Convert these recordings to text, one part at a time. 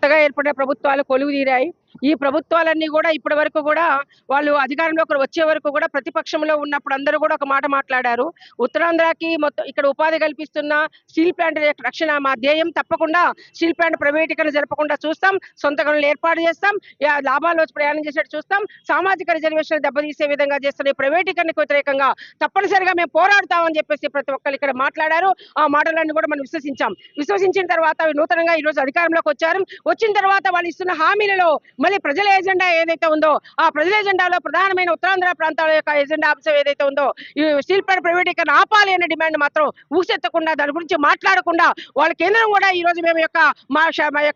కొత్తగా ఏర్పడిన ప్రభుత్వాలు కొలువు తీరాయి ఈ ప్రభుత్వాలన్నీ కూడా ఇప్పటి వరకు కూడా వాళ్ళు అధికారంలోకి వచ్చే వరకు కూడా ప్రతిపక్షంలో ఉన్నప్పుడు అందరూ కూడా ఒక మాట మాట్లాడారు. ఉత్తరాంధ్రకి మొత్తం ఇక్కడ ఉపాధి కల్పిస్తున్న స్టీల్ ప్లాంట్ యొక్క రక్షణ మా ధ్యేయం తప్పకుండా స్టీల్ ప్లాంట్ ప్రైవేటీకరణ జరపకుండా చూస్తాం. సొంత గనులు ఏర్పాటు చేస్తాం. లాభాలు వచ్చి ప్రయాణం చేసేట్టు చూస్తాం. సామాజిక రిజర్వేషన్ దెబ్బతీసే విధంగా చేస్తున్న ప్రైవేటీకరణకు వ్యతిరేకంగా తప్పనిసరిగా మేము పోరాడతామని చెప్పేసి ప్రతి ఒక్కరు ఇక్కడ మాట్లాడారు. ఆ మాటలన్నీ కూడా మనం విశ్వసించాం. విశ్వసించిన తర్వాత నూతనంగా ఈ రోజు అధికారంలోకి వచ్చారు. వచ్చిన తర్వాత వాళ్ళు ఇస్తున్న హామీలలో మళ్ళీ ప్రజల ఎజెండా ఏదైతే ఉందో ఆ ప్రజల ఎజెండాలో ప్రధానమైన ఉత్తరాంధ్ర ప్రాంతాల యొక్క ఎజెండా అంశం ఏదైతే ఉందో ఈ స్టీల్ ప్లాంట్ ప్రైవేటీకరణ ఆపాలి అనే డిమాండ్ మాత్రం ఊసెత్తకుండా దాని గురించి మాట్లాడకుండా వాళ్ళ కేంద్రం కూడా ఈ రోజు మేము యొక్క మా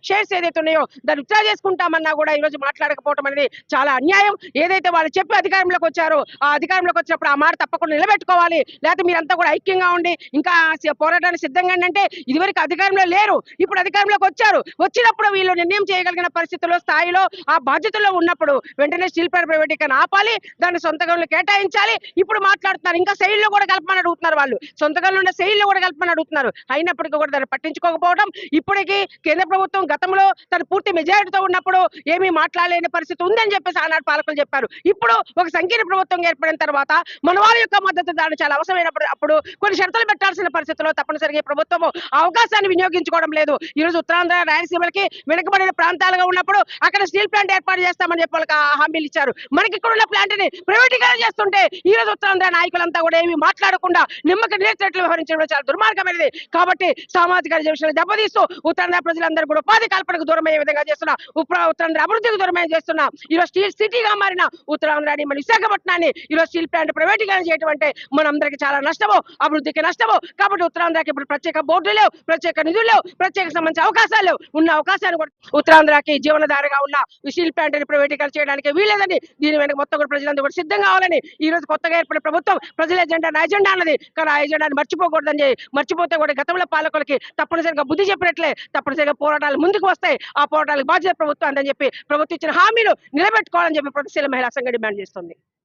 షేర్స్ ఏదైతే ఉన్నాయో దాన్ని విత్డ్రా చేసుకుంటామన్నా కూడా ఈ రోజు మాట్లాడకపోవడం అనేది చాలా అన్యాయం. ఏదైతే వాళ్ళు చెప్పి అధికారంలోకి వచ్చారో ఆ అధికారంలోకి వచ్చినప్పుడు ఆ మాట తప్పకుండా నిలబెట్టుకోవాలి. లేకపోతే మీరంతా కూడా ఐక్యంగా ఉండి ఇంకా పోరాటానికి సిద్ధంగా అంటే ఇదివరకు అధికారంలో లేరు. ఇప్పుడు అధికారంలోకి వచ్చారు. వచ్చినప్పుడు వీళ్ళు నిర్ణయం చేయగలిగిన పరిస్థితుల్లో స్థాయిలో ఆ బాధ్యతలో ఉన్నప్పుడు వెంటనే స్టీల్ ప్లాంట్ ప్రైవేటీకరణ ఆపాలి దాన్ని సొంత గనులు కేటాయించాలి. ఇప్పుడు మాట్లాడుతున్నారు ఇంకా శైలిలో కూడా కలపమని అడుగుతున్నారు వాళ్ళు. సొంత గనులు ఉన్న శైలిలో కూడా కలపమని అడుగుతున్నారు. అయినప్పటికీ కూడా దాన్ని పట్టించుకోకపోవడం ఇప్పటికీ కేంద్ర ప్రభుత్వం గతంలో తన పూర్తి మెజారిటీతో ఉన్నప్పుడు ఏమీ మాట్లాడలేని పరిస్థితి ఉందని చెప్పేసి ఆనాడు పాలకులు చెప్పారు. ఇప్పుడు ఒక సంకీర్ణ ప్రభుత్వం ఏర్పడిన తర్వాత మన యొక్క మద్దతు దాని చాలా అవసరమైనప్పుడు అప్పుడు కొన్ని షరతులు పెట్టాల్సిన పరిస్థితుల్లో తప్పనిసరిగా ఈ ప్రభుత్వం అవకాశాన్ని వినియోగించుకోవడం లేదు. ఈ రోజు ఉత్తరాంధ్ర రాయలసీమలకి వెనుకబడిన ప్రాంతాలుగా ఉన్నప్పుడు అక్కడ స్టీల్ ప్లాంట్ ఏర్పాటు చేస్తామని చెప్పి వాళ్ళకి హామీలు ఇచ్చారు. మనకి ఇక్కడ ఉన్న ప్లాంట్ని ప్రైవేటీకరణ చేస్తుంటే ఈ రోజు ఉత్తరాంధ్ర నాయకులంతా కూడా ఏమి మాట్లాడకుండా నిమ్మకి నేర్చేట్లు వ్యవహరించడం చాలా దుర్మార్గమైనది కాబట్టి సామాజిక విషయాలు దెబ్బతీస్తూ ఉత్తరాంధ్ర ప్రజలందరూ కూడా ఉపాధి కల్పనకు దూరమయ్యే విధంగా చేస్తున్నా ఉత్తరాంధ్ర అభివృద్ధికి దూరమయ్యే చేస్తున్నా ఈ రోజు స్టీల్ సిటీగా మారిన ఉత్తరాంధ్రాని మన విశాఖపట్నాన్ని ఈ స్టీల్ ప్లాంట్ ప్రైవేటీకరణ చేయడం అంటే మనందరికీ చాలా నష్టము అభివృద్ధికి నష్టము. కాబట్టి ఉత్తరాంధ్రకి ఇప్పుడు ప్రత్యేక బోర్డులు లేవు ప్రత్యేక నిధులు లేవు ప్రత్యేక సంబంధించిన అవకాశాలు ఉన్న అవకాశాన్ని కూడా ఉత్తరాంధ్రకి జీవనధారగా ఉన్న ఈ స్టీల్ ప్లాంట్ ప్రైవేటీకరణ చేయడానికి వీలేదని దీని వెనక మొత్తం కూడా ప్రజలందరూ కూడా సిద్ధంగా కావాలని ఈ రోజు కొత్తగా ఏర్పడిన ప్రభుత్వం ప్రజల ఎజెండా నా ఎజెండా అన్నది. కానీ ఆ ఎజెండాని మర్చిపోకూడదని చెప్పి మర్చిపోతే కూడా గతంలో పాలకులకి తప్పనిసరిగా బుద్ధి చెప్పినట్లే తప్పనిసరిగా పోరాటాలు ముందుకు వస్తాయి. ఆ పోరాటాలకు బాధ్యత ప్రభుత్వం అందని చెప్పి ప్రభుత్వం ఇచ్చిన హామీలు నిలబెట్టుకోవాలని చెప్పి ప్రతిశీల మహిళా సంఘ డిమాండ్ చేస్తుంది.